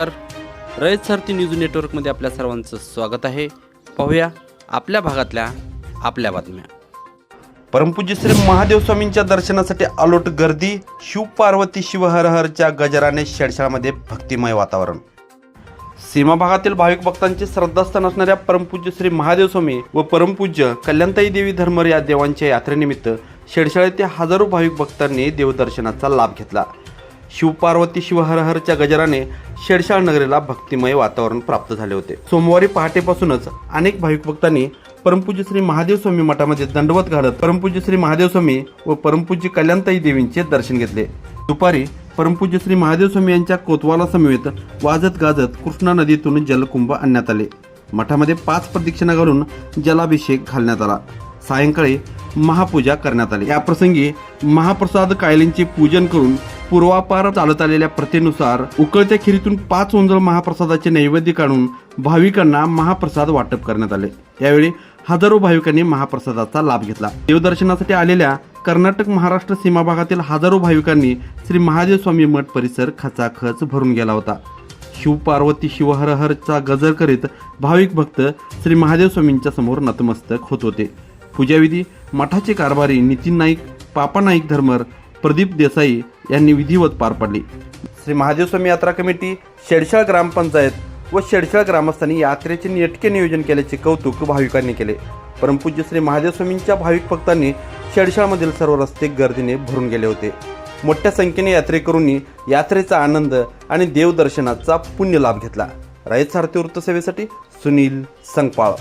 तर रयत सारथी न्यूज नेटवर्कमध्ये आपल्या सर्वांचं स्वागत आहे. पाहूया आपल्या भागातल्या आपल्या बातम्या. परमपूज्य श्री महादेव स्वामींच्या दर्शनासाठी अलोट गर्दी शिवपार्वती शिवहरहरच्या गजराने शेडशाळामध्ये भक्तिमय वातावरण. सीमा भागातील भाविक भक्तांचे श्रद्धास्थान असणाऱ्या परमपूज्य श्री महादेव स्वामी व परमपूज्य कल्याणताई देवी धर्मर या देवांच्या यात्रेनिमित्त शेडशाळेतील हजारो भाविक भक्तांनी देवदर्शनाचा लाभ घेतला. शिवपार्वती शिवहरहरच्या गजराने शेडशाळ नगरीला भक्तिमय वातावरण प्राप्त झाले होते. सोमवारी पहाटेपासूनच अनेक भाविक भक्तांनी परमपूज्य श्री महादेव स्वामी मठामध्ये दंडवत घालत परमपूज्य श्री महादेव स्वामी व परमपूज्य कल्याणताई देवींचे दर्शन घेतले. दुपारी परमपूज्य श्री महादेव स्वामी यांच्या कोतवाला समवेत वाजत गाजत कृष्णा नदीतून जलकुंभ आणण्यात आले. मठामध्ये पाच प्रदक्षिणा घालून जलाभिषेक घालण्यात आला. सायंकाळी महापूजा करण्यात आली. या प्रसंगी महाप्रसाद कायलींचे पूजन करून पूर्वापार चालत आलेल्या प्रथेनुसार उकळत्या खिरीतून पाच ओंजळ महाप्रसादाचे नैवेद्य काढून भाविकांना महाप्रसाद वाटप करण्यात आले. यावेळी हजारो भाविकांनी महाप्रसादाचा लाभ घेतला. देवदर्शनासाठी आलेल्या कर्नाटक महाराष्ट्र सीमा भागातील हजारो भाविकांनी श्री महादेव स्वामी मठ परिसर खचाखच भरून गेला होता. शिवपार्वती शिवहरहरचा गजर करीत भाविक भक्त श्री महादेव स्वामींच्या समोर नतमस्तक होत होते. पूजाविधी मठाचे कारभारी नितीन नाईक पापा नाईक धर्मर प्रदीप देसाई यांनी विधिवत पार पाडली. श्री महादेव स्वामी यात्रा कमिटी शेडशाळ ग्रामपंचायत व शेडशाळ ग्रामस्थांनी यात्रेचे नेटके नियोजन केल्याचे कौतुक भाविकांनी केले. परमपूज्य श्री महादेव स्वामींच्या भाविक भक्तांनी शेडशाळमधील सर्व रस्ते गर्दीने भरून गेले होते. मोठ्या संख्येने यात्रेकरूंनी यात्रेचा आनंद आणि देवदर्शनाचा पुण्य लाभ घेतला. रायत सारथी वृत्तसेवेसाठी सुनील संगपाळ